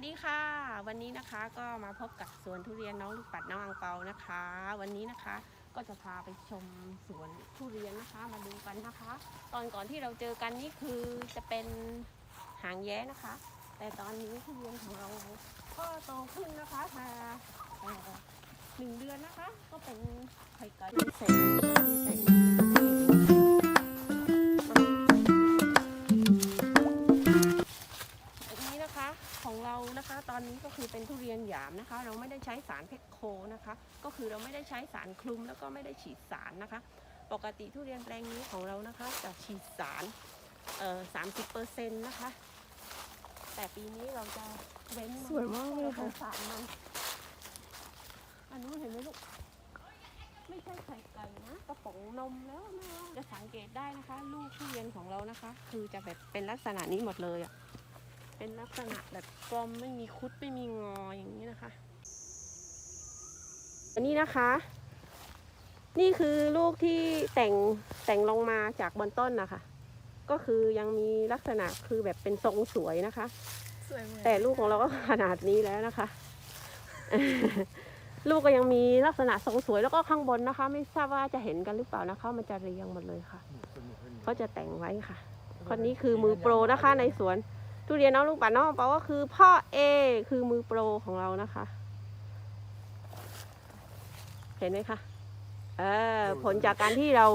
วัสดีค่ะ วันนี้นะคะก็มาพบกับสวนทุเรียนน้องลูกปัดน้องอังเปานะคะ วันนี้นะคะก็จะพาไปชมสวนทุเรียนนะคะมาดูกันนะคะ ตอนก่อนที่เราเจอกันนี่คือจะเป็นหางแย้นะคะ แต่ตอนนี้ทุเรียนของเราก็โตขึ้นนะคะพาหนึ่งเดือนนะคะ ก็เป็นไข่ไก่มีแสงมี ของเรานะคะ ตอนนี้ก็คือเป็นทุเรียนหยามนะคะ เราไม่ได้ใช้สารเพชรโคนะคะ ก็คือเราไม่ได้ใช้สารคลุมแล้วก็ไม่ได้ฉีดสารนะคะ ปกติทุเรียนแปลงนี้ของเรานะคะ จะฉีดสารเอ่อสามสิบเปอร์เซ็นต์นะคะ แต่ปีนี้เราจะเว้นนสวยมากเลยค่ะราสารมันอันนู้นเห็นไหมลูกไม่ใช่ไข่ไก่นะกระป๋องนมแล้วนะจะสังเกตได้นะคะ ลูกทุเรียนของเรานะคะ คือจะแบบเป็นลักษณะนี้หมดเลยอะ่ะ เป็นลักษณะแบบกลมไม่มีคุดไม่มีงออย่างนี้นะคะ อันนี้นะคะ นี่คือลูกที่แต่งแต่งลงมาจากบนต้นนะคะ ก็คือยังมีลักษณะคือแบบเป็นทรงสวยนะคะ สวยเหมือนแต่ลูกของเราก็ขนาดนี้แล้วนะคะ ลูกก็ยังมีลักษณะทรงสวยแล้วก็ข้างบนนะคะ ไม่ทราบว่าจะเห็นกันหรือเปล่านะคะ มันจะเรียงหมดเลยค่ะเขาจะแต่งไว้ค่ะ คนนี้คือมือโปรนะคะในสวน ทุเรียนน้องลุงป่าน้องเปาก็คือพ่อเอคือมือโปรของเรานะคะ เห็นไหมคะเออผลจากการที่เรา